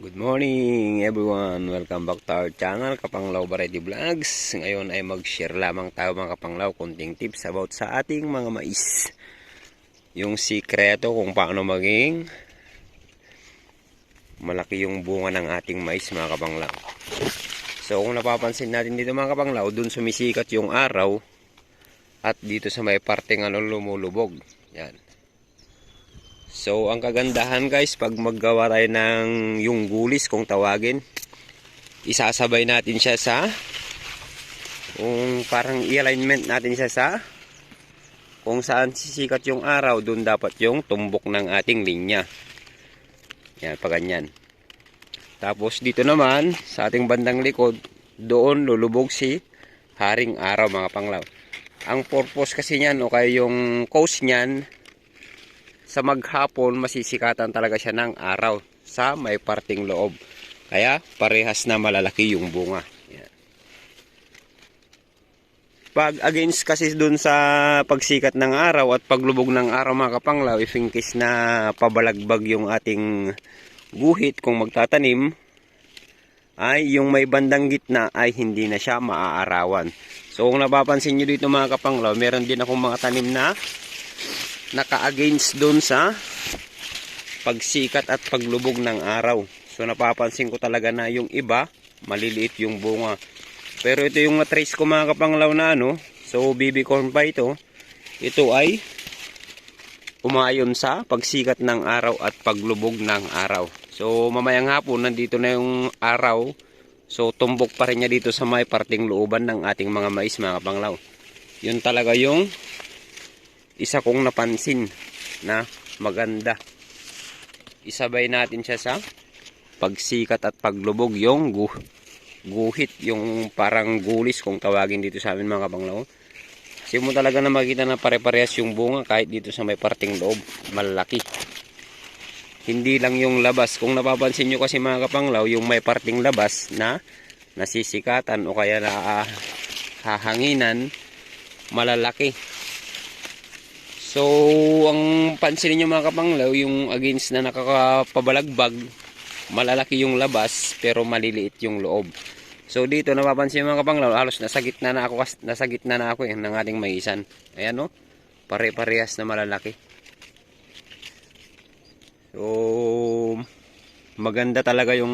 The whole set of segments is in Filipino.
Good morning everyone! Welcome back to our channel, Kapanglaw Variety Vlogs. Ngayon ay mag-share lamang tayo mga Kapanglaw, kunting tips about sa ating mga mais. Yung sikreto kung paano maging malaki yung bunga ng ating mais mga Kapanglaw. So kung napapansin natin dito mga Kapanglaw, dun sumisikat yung araw at dito sa may parteng ano lumulubog. Yan. So, ang kagandahan guys, pag maggawa tayo ng yung gulis kung tawagin, isasabay natin siya sa kung parang i-alignment natin siya sa kung saan sisikat yung araw, doon dapat yung tumbok ng ating linya. Yan, pa ganyan. Tapos dito naman, sa ating bandang likod, doon lulubog si haring araw mga panglaw. Ang purpose kasi niyan o kaya yung cause niyan, sa maghapon masisikatan talaga siya ng araw sa may parting loob. Kaya parehas na malalaki yung bunga. Pag against kasi dun sa pagsikat ng araw at paglubog ng araw mga kapanglaw, if in case na pabalagbag yung ating guhit kung magtatanim, ay yung may bandang gitna ay hindi na siya maaarawan. So kung napapansin nyo dito mga kapanglaw, meron din akong mga tanim na naka-against doon sa pagsikat at paglubog ng araw. So napapansin ko talaga na yung iba, maliliit yung bunga. Pero ito yung na-trace ko mga kapanglaw na ano, so baby corn pa ito, ito ay umayon sa pagsikat ng araw at paglubog ng araw. So mamayang hapon, nandito na yung araw, so tumbok pa rin niya dito sa may parting looban ng ating mga mais mga kapanglaw. Yun talaga yung isa kong napansin na maganda. Isabay natin siya sa pagsikat at paglubog yung gu guhit, yung parang gulis kung tawagin dito sa amin mga kapanglaw. Kasi mo talaga na makita na pare-parehas yung bunga kahit dito sa may parting loob, malaki. Hindi lang yung labas. Kung napapansin nyo kasi mga kapanglaw, yung may parting labas na nasisikatan o kaya na ah, hahanginan, malalaki. So, ang pansin niyo mga kapanglaw, yung against na nakakapabalagbag, malalaki yung labas pero maliliit yung loob. So dito napapansin mga kapanglaw, halos nasa gitna na ako, nasa gitna na ako eh, ng ating maisan. Ayan no, pare-parehas na malalaki. So, maganda talaga yung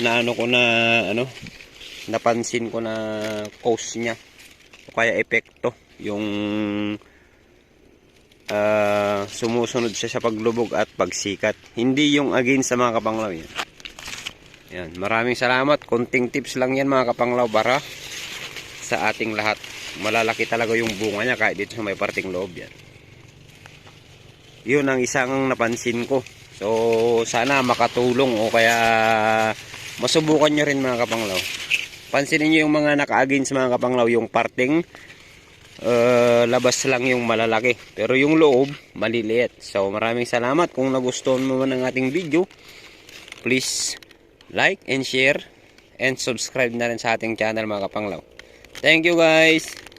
naano ko na ano, napansin ko na cause niya. O kaya epekto, yung uh, sumusunod siya sa paglubog at pagsikat. Hindi yung against sa mga kapanglaw yan. Yan, maraming salamat. Konting tips lang yan mga kapanglaw para sa ating lahat. Malalaki talaga yung bunga niya kahit dito sa may parting loob yan. Yun ang isang napansin ko. So, sana makatulong o kaya masubukan nyo rin mga kapanglaw. Pansinin nyo yung mga naka-against mga kapanglaw, yung parting uh, labas lang yung malalaki. Pero yung loob, maliliit. So, maraming salamat. Kung nagustuhan mo man ang ating video, please like and share and subscribe na rin sa ating channel mga kapanglaw. Thank you guys!